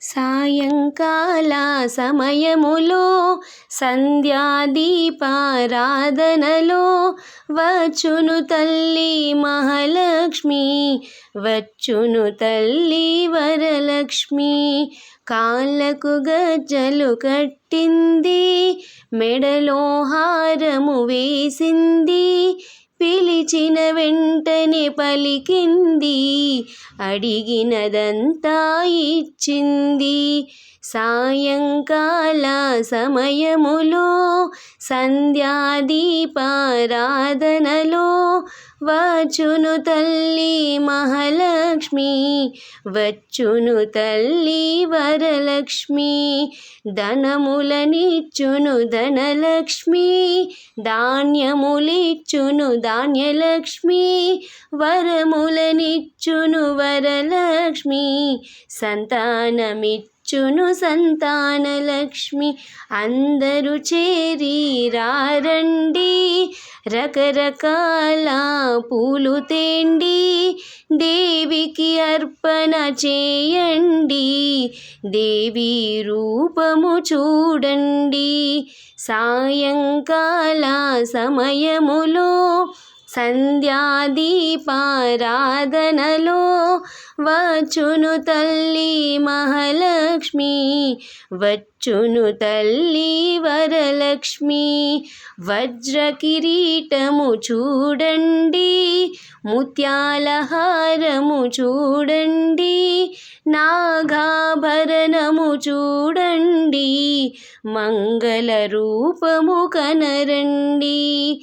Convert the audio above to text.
సాయంకాల సమయములో సంధ్యాదీపారాధనలో వచ్చును తల్లి మహాలక్ష్మి వచ్చును తల్లి వరలక్ష్మి. కాళ్ళకు గజ్జలు కట్టింది మెడలో హారము వేసింది పిలిచిన వెంటనే పలికింది. అడిగినదంతా ఇచ్చింది. సాయంకాల సమయములో సంధ్యాదీపారాధనలో వచ్చును తల్లి మహాలక్ష్మి వచ్చును తల్లి వరలక్ష్మి ధనములనిచ్చును ధనలక్ష్మి ధాన్యములిచ్చును ధాన్యలక్ష్మి వరములనిచ్చును వరలక్ష్మి సంతానమిచ్చు చును సంతానలక్ష్మి అందరూ చేరి రారండి. రకరకాల పూలు తేండి దేవికి అర్పణ చేయండి. దేవి రూపము చూడండి. సాయంకాల సమయములో సంధ్యాదీపారాధనలో వచ్చును తల్లి మహాలక్ష్మి వచ్చును తల్లి వరలక్ష్మి. వజ్ర కిరీటము చూడండి ముత్యాల హారము చూడండి నాగాభరణము చూడండి మంగళ రూపము కనరండి.